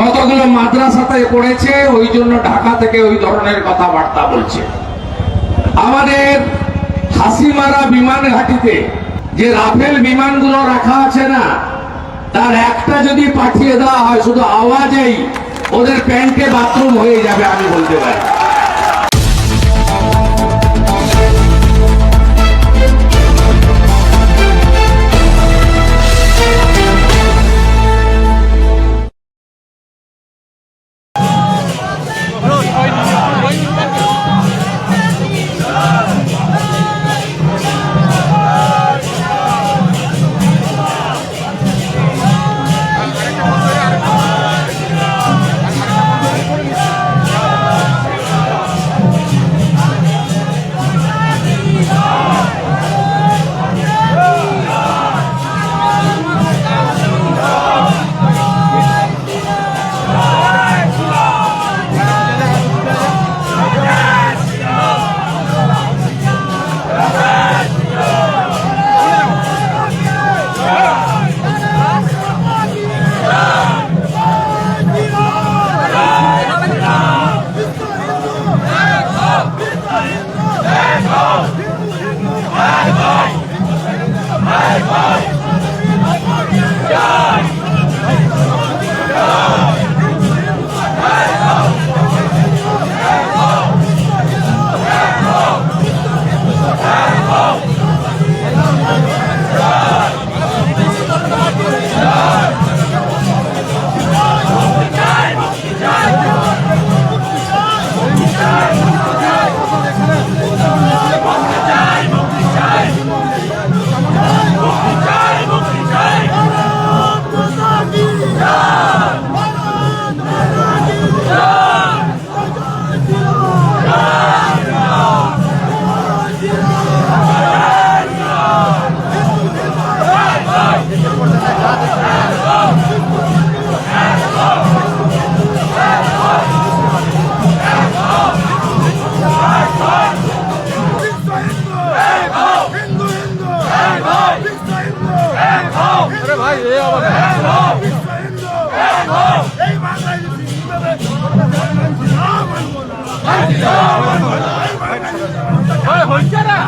কতগুলো মাদ্রাসাতে পড়েছে, ওই জন্য ঢাকা থেকে ওই ধরনের কথাবার্তা বলছে। আমাদের হাসিমারা বিমান ঘাটিতে যে রাফেল বিমানগুলো রাখা আছে না, তার একটা যদি পাঠিয়ে দেওয়া হয়, শুধু আওয়াজেই ওদের প্যান্টে বাথরুম হয়ে যাবে, আমি বলতে পারি।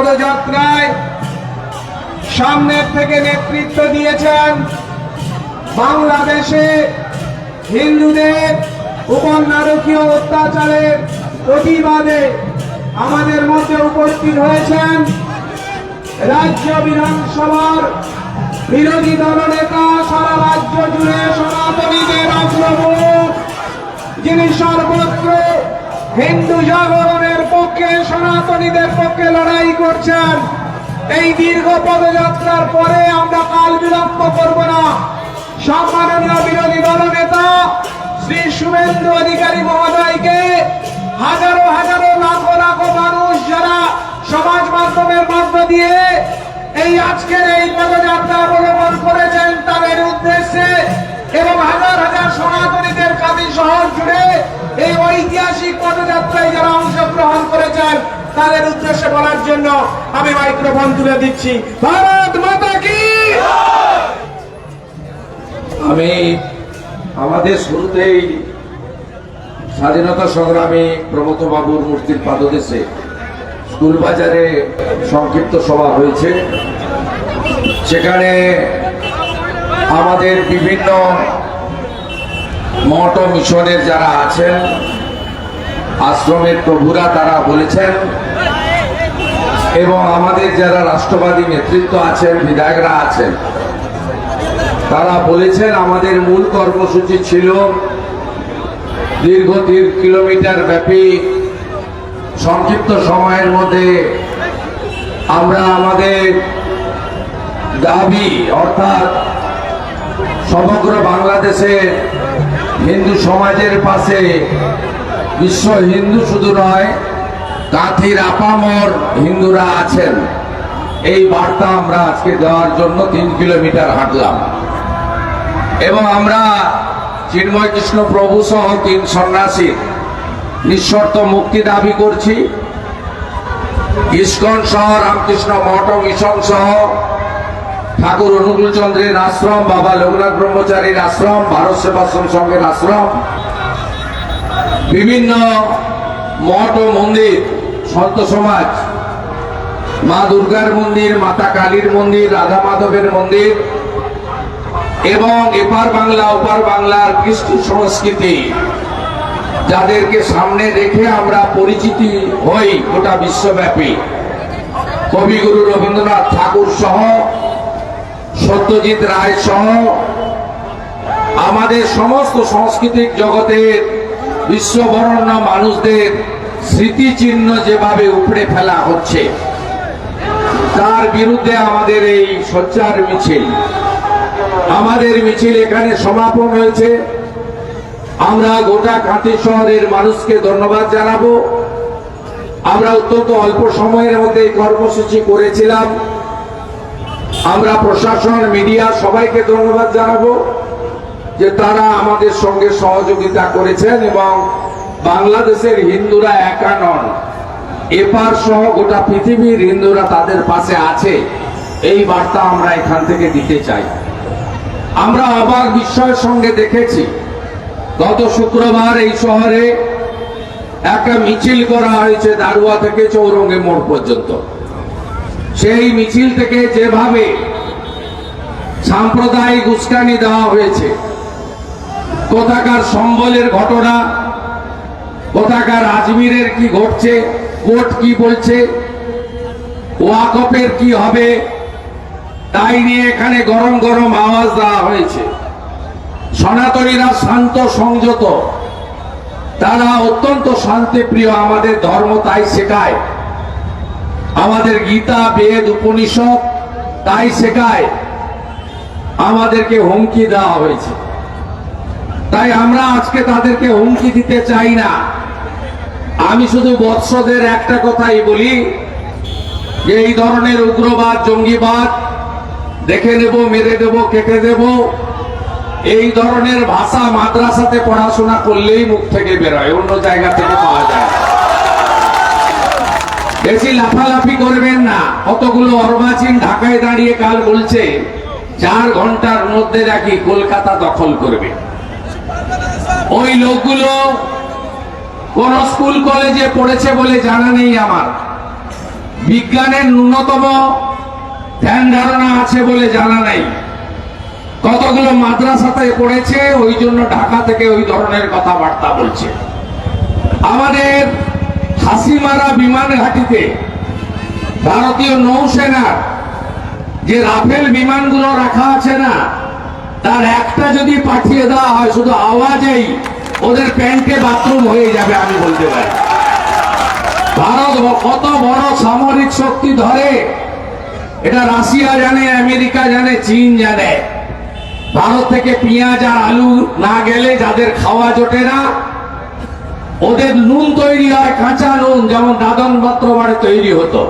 পদযাত্রায় সামনের থেকে নেতৃত্ব দিয়েছেন বাংলাদেশে হিন্দুদের উপর অত্যাচারের প্রতিবাদে আমাদের মধ্যে উপস্থিত হয়েছেন রাজ্য বিধানসভার বিরোধী দলনেতা সারা রাজ্য জুড়ে সনাতনীদের অগ্রমুখ যিনি সর্বত্র হিন্দু জাগরণের পক্ষে, সনাতনীদের পক্ষে লড়াই করছেন। এই দীর্ঘ পদযাত্রার পরে আমরা কাল বিলম্ব করব না। সম্মাননীয় বিরোধী দল নেতা শ্রী শুভেন্দু অধিকারী মহোদয়কে হাজারো হাজারো লাখো লাখো মানুষ যারা সমাজ মাধ্যমের মধ্য দিয়ে এই আজকের এই পদযাত্রা অবলম্বন করেছেন, তাদের উদ্দেশ্যে এবং হাজার হাজার সনাতনীদের কাজী শহর জুড়ে এই ঐতিহাসিক পদযাত্রায় যারা অংশগ্রহণ করেছেন, তাদের উদ্দেশ্যে বলার জন্য আমি মাইক্রোফোন তুলে দিচ্ছি। ভারত মাতা কি আমি আমাদের শুরুতেই স্বাধীনতা সংগ্রামী প্রমথ বাবুর মূর্তির পাদদেশে স্কুল বাজারে সংক্ষিপ্ত সভা হয়েছে। সেখানে আমাদের বিভিন্ন মঠ মিশনের যারা আছেন আশ্রমের প্রভুরা তারা বলেছেন, এবং আমাদের যারা রাষ্ট্রবাদী নেতৃত্ব আছেন, বিধায়করা আছেন, তারা বলেছেন আমাদের মূল কর্মসূচি ছিল দীর্ঘ তিন কিলোমিটার ব্যাপী সংক্ষিপ্ত সময়ের মধ্যে আমরা আমাদের দাবি, অর্থাৎ সমগ্র বাংলাদেশে হিন্দু সমাজের পাশে বিশ্ব হিন্দু শুধু নয় কাঁথির আপামর হিন্দুরা আছেন। এই বার্তা আমরা আজকে দেওয়ার জন্য তিন কিলোমিটার হাঁটলাম। এবং আমরা চিন্ময় কৃষ্ণ প্রভু সহ তিন সন্ন্যাসীর নিঃশর্ত মুক্তি দাবি করছি। ইস্কন সহ রামকৃষ্ণ মঠ মিশন সহ ঠাকুর অনুকূল চন্দ্রের আশ্রম, বাবা লোকনাথ ব্রহ্মচারীর আশ্রম, ভারত সেবাশ্রম সংঘের আশ্রম বিভিন্ন মঠ ও মন্দির, সন্ত সমাজ, মা দুর্গার মন্দির, মাতা কালীর মন্দির, রাধা মাধবের মন্দির, এবং এপার বাংলা, ওপার বাংলার কৃষ্টি সংস্কৃতি, যাদেরকে সামনে রেখে আমরা পরিচিতি হই গোটা বিশ্বব্যাপী। কবিগুরু রবীন্দ্রনাথ ঠাকুর সহ, সত্যজিৎ রায় সহ, আমাদের সমস্ত সাংস্কৃতিক জগতের বিশ্ববরণ্য মানুষদের স্মৃতিচিহ্ন যেভাবে উপড়ে ফেলা হচ্ছে, তার বিরুদ্ধে আমাদের এই সোচ্চার মিছিল। আমাদের মিছিল এখানে সমাপন হয়েছে। আমরা গোটা কাঁথি শহরের মানুষকে ধন্যবাদ জানাব। আমরা অত্যন্ত অল্প সময়ের মধ্যে এই কর্মসূচি করেছিলাম। আমরা প্রশাসন, মিডিয়া সবাইকে ধন্যবাদ জানাব। যে তারা আমাদের সঙ্গে সহযোগিতা করেছেন এবং বাংলাদেশের হিন্দুরা একা নন। এপার সহ গোটা পৃথিবীর হিন্দুরা তাদের পাশে আছে। এই বার্তা আমরা এখান থেকে দিতে চাই। আমরা আবার বিস্ময়ের সঙ্গে দেখেছি, গত শুক্রবার এই শহরে একটা মিছিল করা হয়েছে দারুয়া থেকে চৌরঙ্গে মোড় পর্যন্ত। সেই মিছিল থেকে যেভাবে সাম্প্রদায়িক উস্কানি দেওয়া হয়েছে কোথাকার সম্বলের ঘটনা, কোথাকার আজমিরের কি ঘটছে, কোর্ট কি বলছে ওয়াকপের কি হবে, তাই নিয়ে এখানে গরম গরম আওয়াজ দেওয়া হয়েছে। সনাতনীরা শান্ত সংযত। তারা অত্যন্ত শান্তিপ্রিয়, আমাদের ধর্ম তাই শেখায়। আমাদের গীতা, বেদ, উপনিষদ তাই শেখায়। আমাদেরকে হুমকি দেওয়া হয়েছে। তাই আমরা আজকে তাদেরকে হুমকি দিতে চাই না। আমি শুধু বৎসদের একটা কথাই বলি যে এই ধরনের উগ্রবাদ, জঙ্গিবাদ দেখে নেব, মেরে দেব, কেটে দেব। এই ধরনের ভাষা মাদ্রাসাতে পড়াশোনা করলেই মুখ থেকে বেরোয়, অন্য জায়গা থেকে পাওয়া যায় বেশি লাফালাফি করবেন না। কতগুলো অর্বাচীন ঢাকায় দাঁড়িয়ে কাল বলছে, চার ঘণ্টার মধ্যে নাকি কলকাতা দখল করবে। ওই লোকগুলো কোন স্কুল কলেজে পড়েছে বলে জানা নেই আমার। বিজ্ঞানের ন্যূনতম ধ্যান ধারণা আছে বলে জানা নেই। কতগুলো মাদ্রাসাতে পড়েছে, ওই জন্য ঢাকা থেকে ওই ধরনের কথাবার্তা বলছে। আমাদের হাসিমারা বিমান ঘাটিতে ভারতীয় নৌসেনার যে রাফেল বিমানগুলো রাখা আছে না তার একটা যদি পাঠিয়ে দেওয়া হয়, শুধু আওয়াজেই ওদের প্যান্টে বাথরুম হয়ে যাবে, আমি বলতে পারি। ভারত কত বড় সামরিক শক্তি ধরে। এটা রাশিয়া জানে, আমেরিকা জানে, চীন জানে। ভারত থেকে পেঁয়াজ আর আলু না গেলে যাদের খাওয়া জোটে না, ওদের নুন তৈরি হয়, কাঁচা নুন, যেমন দাদন পাত্র তৈরি হতো।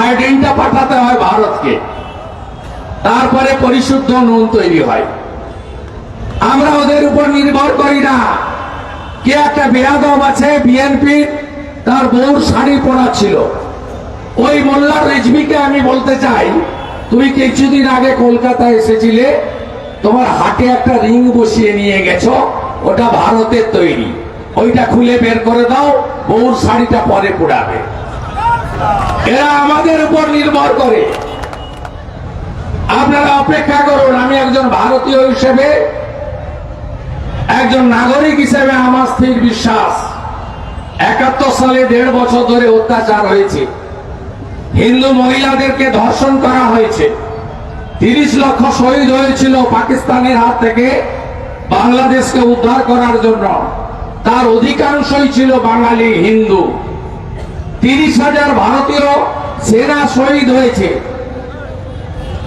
আয়োডিনটা পাঠাতে হয় ভারতকে। তারপরে পরিশুদ্ধ নুন তৈরি হয়। আমরা ওদের উপর নির্ভর করি না। কে একটা বেয়াদব আছে বিএনপি তার বউর শাড়ি পরা ছিল। ওই মোল্লা রেজবিকে আমি বলতে চাই, তুমি কিছুদিন আগে কলকাতায় এসেছিলে, তোমার হাটে একটা রিং বসিয়ে নিয়ে গেছো, ওটা ভারতের তৈরি। ওইটা খুলে বের করে দাও, বউর শাড়িটা পরে পোড়াবে এরা আমাদের উপর নির্ভর করে। আপনারা অপেক্ষা করুন, আমি একজন ভারতীয় হিসেবে, একজন নাগরিক হিসেবে আমার স্থির বিশ্বাস। একাত্তর সালে দেড় বছর ধরে অত্যাচার হয়েছে। হিন্দু মহিলাদেরকে ধর্ষণ করা হয়েছে। তিরিশ লক্ষ শহীদ হয়েছিল পাকিস্তানের হাত থেকে বাংলাদেশকে উদ্ধার করার জন্য। তার অধিকাংশই ছিল বাঙালি হিন্দু। তিরিশ হাজার ভারতীয় সেনা শহীদ হয়েছে।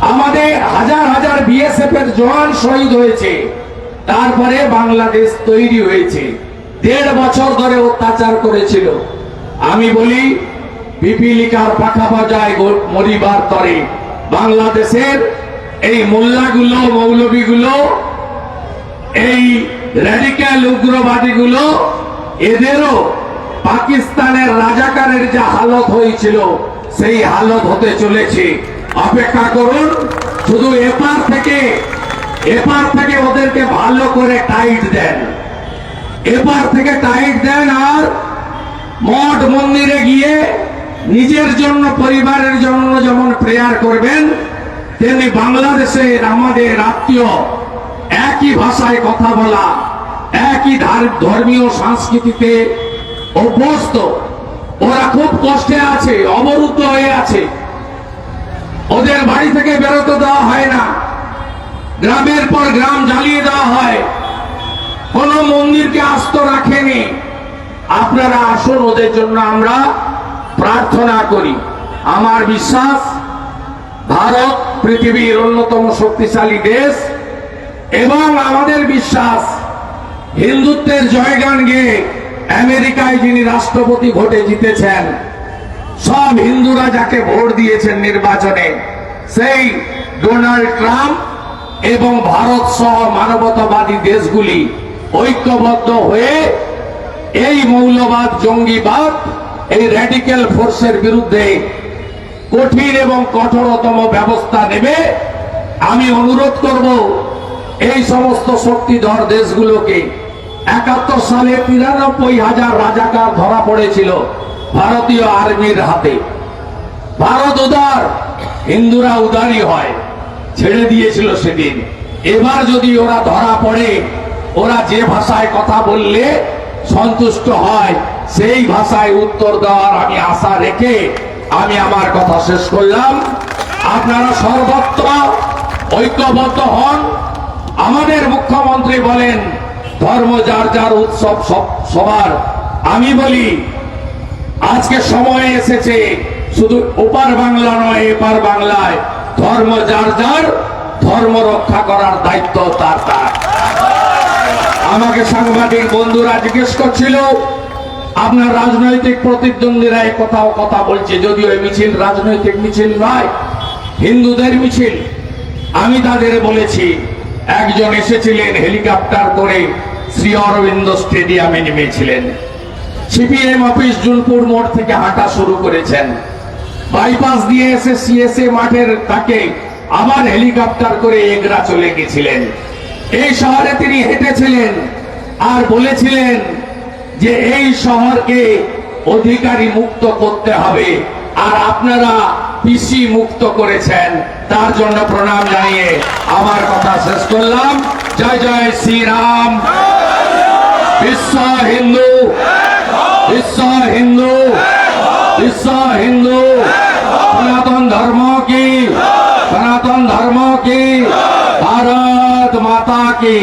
আমাদের হাজার হাজার বিএসএফ এর জওয়ান শহীদ হয়েছে। তারপরে বাংলাদেশ তৈরি হয়েছে। দেড় বছর ধরে অত্যাচার করেছিল। আমি বলি পিপিলিকার পাখা বাজায় মরিবার তরে। বাংলাদেশের এই মোল্লাগুলো, মৌলবীগুলো, এই র্যাডিক্যাল উগ্রবাদীগুলো, এদেরও পাকিস্তানের রাজাকারের যা হালত হয়েছিল, সেই হালত হতে চলেছে। অপেক্ষা করুন, শুধু এপার থেকে এপার থেকে ওদেরকে ভালো করে টাইট দেন। এপার থেকে টাইট দেন আর মঠ মন্দিরে গিয়ে নিজের জন্য, পরিবারের জন্য যেমন প্রেয়ার করবেন, তেমনি বাংলাদেশের আমাদের আত্মীয় একই ভাষায় কথা বলা, একই ধার- ধর্মীয় সংস্কৃতিতে অভ্যস্ত। ওরা খুব কষ্টে আছে, অবরুদ্ধ হয়ে আছে। ওদের বাড়ি থেকে বেরোতে দেওয়া হয় না। গ্রামের পর গ্রাম জ্বালিয়ে দেওয়া হয়। কোন মন্দিরকে আস্ত রাখেনি। আপনারা আসুন, ওদের জন্য আমরা প্রার্থনা করি। আমার বিশ্বাস, ভারত পৃথিবীর অন্যতম শক্তিশালী দেশ এবং আমাদের বিশ্বাস, হিন্দুত্বের জয়গান গেয়ে আমেরিকায় যিনি রাষ্ট্রপতি ভোটে জিতেছেন সব হিন্দুরা যাকে ভোট দিয়েছেন নির্বাচনে, সেই ডোনাল্ড ট্রাম্প এবং ভারত সহ মানবতাবাদী দেশগুলি ঐক্যবদ্ধ হয়ে এই মৌলবাদ, জঙ্গিবাদ, এই র্যাডিক্যাল ফোর্সের বিরুদ্ধে কঠিন এবং কঠোরতম ব্যবস্থা নেবে। আমি অনুরোধ করব, এই সমস্ত শক্তিধর দেশগুলোকে একাত্তর সালে তিরানব্বই হাজার রাজাকার ধরা পড়েছিল। ভারতীয় আর্মির হাতে। ভারত উদার, হিন্দুরা উদারই হয়, ছেড়ে দিয়েছিল সেদিন। এবার যদি ওরা ধরা পড়ে, ওরা যে ভাষায় কথা বললে সন্তুষ্ট হয়, সেই ভাষায় উত্তর দেওয়ার আমি আশা রেখে আমি আমার কথা শেষ করলাম। আপনারা সর্বত্র ঐক্যবদ্ধ হন। আমাদের মুখ্যমন্ত্রী বলেন, ধর্ম যার যার উৎসব সব- সবার। আমি বলি আজকে সময় এসেছে, শুধু ওপার বাংলা নয়, এপার বাংলায়। ধর্ম যার যার, ধর্ম রক্ষা করার দায়িত্ব তার তার। আমাকে সাংবাদিক বন্ধুরা জিজ্ঞেস করছিল, আপনার রাজনৈতিক প্রতিদ্বন্দ্বীরা এই কথাও কথা বলছে, যদিও এই মিছিল রাজনৈতিক মিছিল নয়, হিন্দুদের মিছিল। আমি তাদের বলেছি, একজন এসেছিলেন হেলিকপ্টার করে শ্রী অরবিন্দ স্টেডিয়ামে নেমেছিলেন। সিপিএম অফিস জুনপুর মোড় থেকে হাঁটা শুরু করেছেন। বাইপাস দিয়ে এসে সিএসএ মাঠের তাকে আবার হেলিকপ্টার করে এগরা চলে গেছিলেন। এই শহরে তিনি হেঁটেছিলেন আর বলেছিলেন যে এই শহরকে অধিকারী মুক্ত করতে হবে আর আপনারা পিসি মুক্ত করেছেন। তার জন্য প্রণাম জানিয়ে আমার কথা শেষ করলাম। জয় জয় শ্রীরাম। বিশ্ব হিন্দু। বিশ্ব হিন্দু। বিশ্ব হিন্দু। সনাতন ধর্ম কি? সনাতন ধর্ম কি? ভারত মাতা কি?